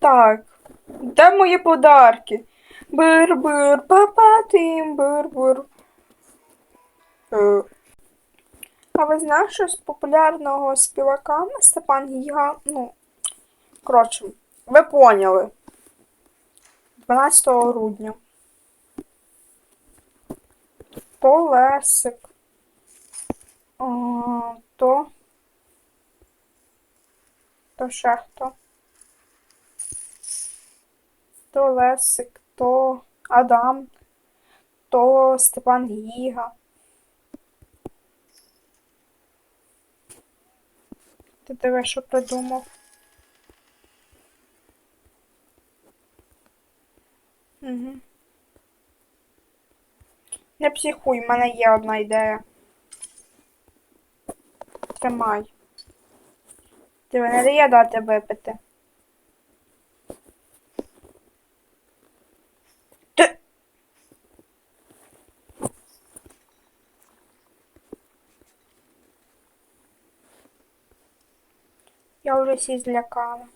Так, де мої подарки? Бир-бир, папа тим, бир-бир. Е. А ви знаєте, що з популярного співака Степан Гіга, ну, коротше, ви поняли. 12 грудня. То Лесик. А, то. То ще хто. То Лесик, то Адам, то Степан Гіга. Ти диви, що придумав? Угу. Не психуй, в мене є одна ідея. Тримай. Диви, не дає дати випити. Я вже сі злякала.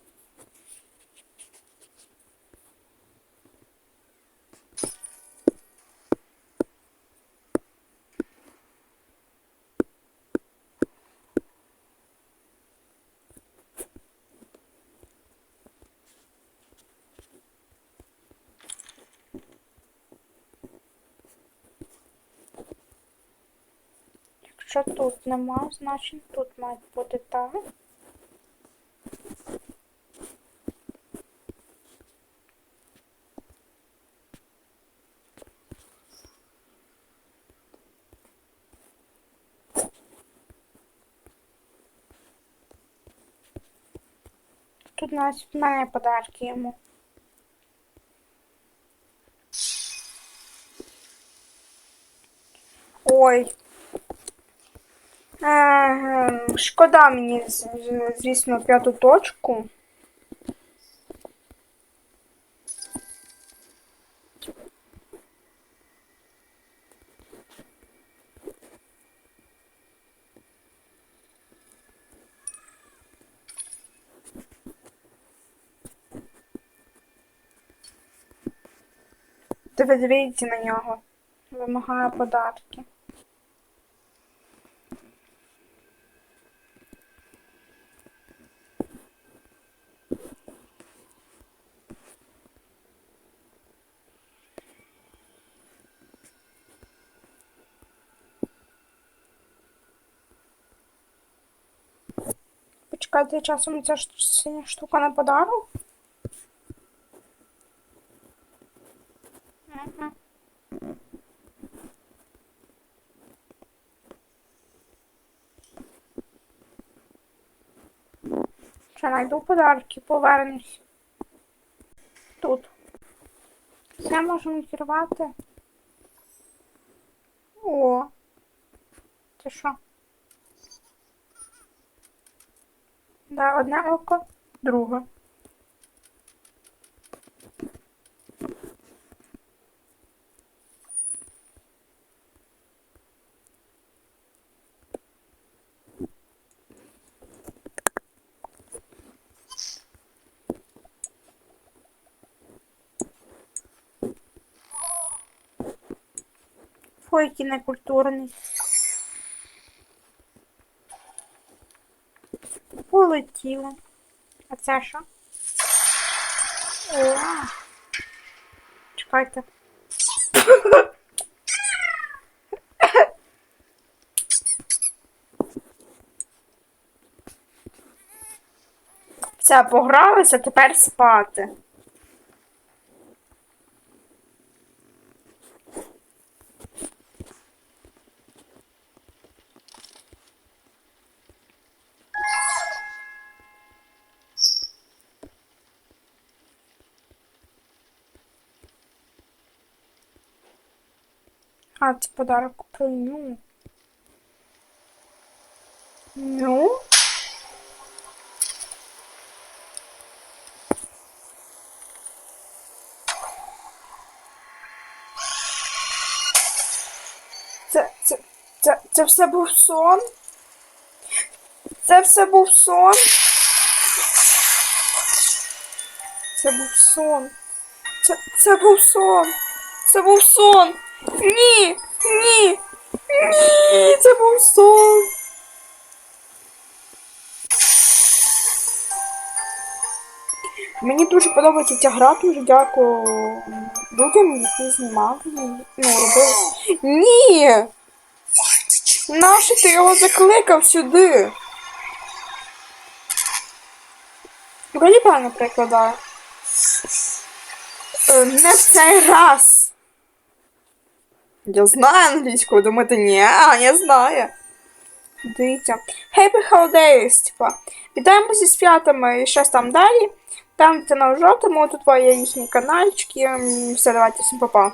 Якщо тут нема, значить тут має бути так. Тут навіть в мене подарки йому. Ой. Е, шкода мені, звісно, п'яту точку. Диви- Дивіться на нього. Вимагає подарки. Почекайте, часом ця синя штука на подарок? Ще знайду подарки, повернусь. Тут. Все можемо зірвати. О. Це що? Да, одне око, друге. Фу, який некультурний. Полетіло. А це що? О. Чекайте. Все, погралися, тепер спати. А, це подарок. Ну. Ну. Це, це, це, це все був сон? Це все був сон? Це був сон. Це, це був сон. Це був сон. Ні. Ні. Ні. Це був сон. Мені дуже подобається ця гра, дуже дякую людям, які знімали її. Ну, робили. Ні! Нащо ти його закликав сюди? Вроді правильно перекладаю. Е, Не в цей раз. Я знаю англійську, думаєте, ні, не знаю. Дивіться. Happy Holidays, типа. Вітаємо зі святами і щось там далі. Там це на жовтому, тут є їхні канальчики. Все, давайте всім па-па.